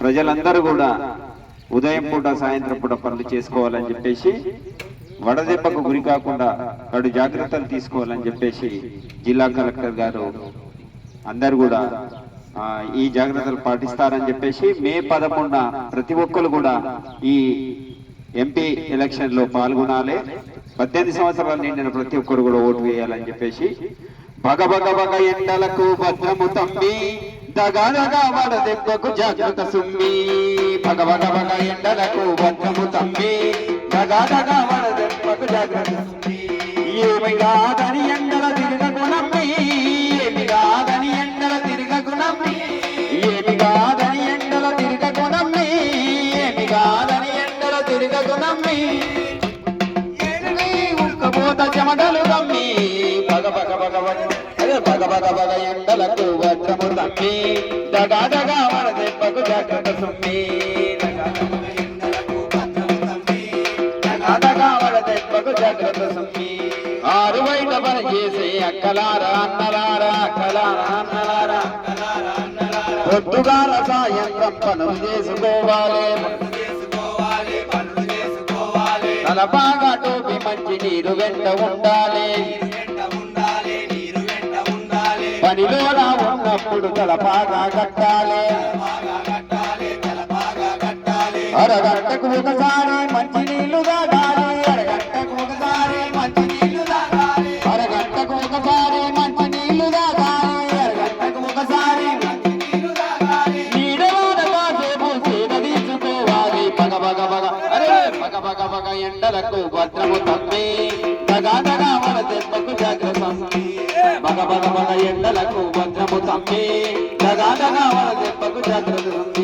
ప్రజలందరూ కూడా ఉదయం పూట సాయంత్రం పూట పనులు చేసుకోవాలని చెప్పేసి వడదెబ్బకు గురి కాకుండా కడు జాగ్రత్తలు తీసుకోవాలని చెప్పేసి జిల్లా కలెక్టర్ గారు అందరు కూడా ఈ జాగ్రత్తలు పాటిస్తారని చెప్పేసి మే పదకొండున ప్రతి ఒక్కరు కూడా ఈ ఎంపీ ఎలక్షన్లో పాల్గొనాలి. పద్దెనిమిది సంవత్సరాలు నిండిన ప్రతి ఒక్కరు కూడా ఓటు వేయాలని చెప్పేసి బగ బగ బగ ఎండలకు భద్రము తమ్మి దగా దగా వడదెబ్బకు జాగ్రత్త సుమ్మి. బగ బగ ఎండలకు భద్రము తమ్మి. దగా దగా వడదెబ్బకు జాగ్రత్త సుమ్మి. ఏమి కాదని ఎండల తిరగకు నమ్మి? ఏమి కాదని ఎండల తిరగకు నమ్మి? ఏమి కాదని ఎండల తిరగకు నమ్మి? ఏమి కాదని ఎండల తిరగకు నమ్మి? ఉడకపోత చెమటలు నమ్మి పగ పగ బగ పగ పగ పగ ఎండలకు వజ్రము తమ్మి దగా దగా వడదెబ్బకు జాగ్రత్త సుమ్మి. జాగ్రత్త సుమ్మి. ఆరు బయట పని చేసే అక్కలారా అన్నలారా అక్కలారా అన్నలారా పొద్దుగా సాయంత్రం పనులు చేసుకోవాలి. చాలా బాగా టోపి మంచి నీరు వెంట ఉండాలి. పనిలోనా ఉన్నప్పుడు తల బాగా కట్టాలి. అరగంటకు ఒకసారి మంచి ఎండలకు భద్రము తమ్మి తగాదగా మన వడ దెబ్బకు జాగ్రత్త పగ పగ పగ ఎండలకు భద్రము తమ్మి తగాదగా మన వడ దెబ్బకు జాగ్రత్త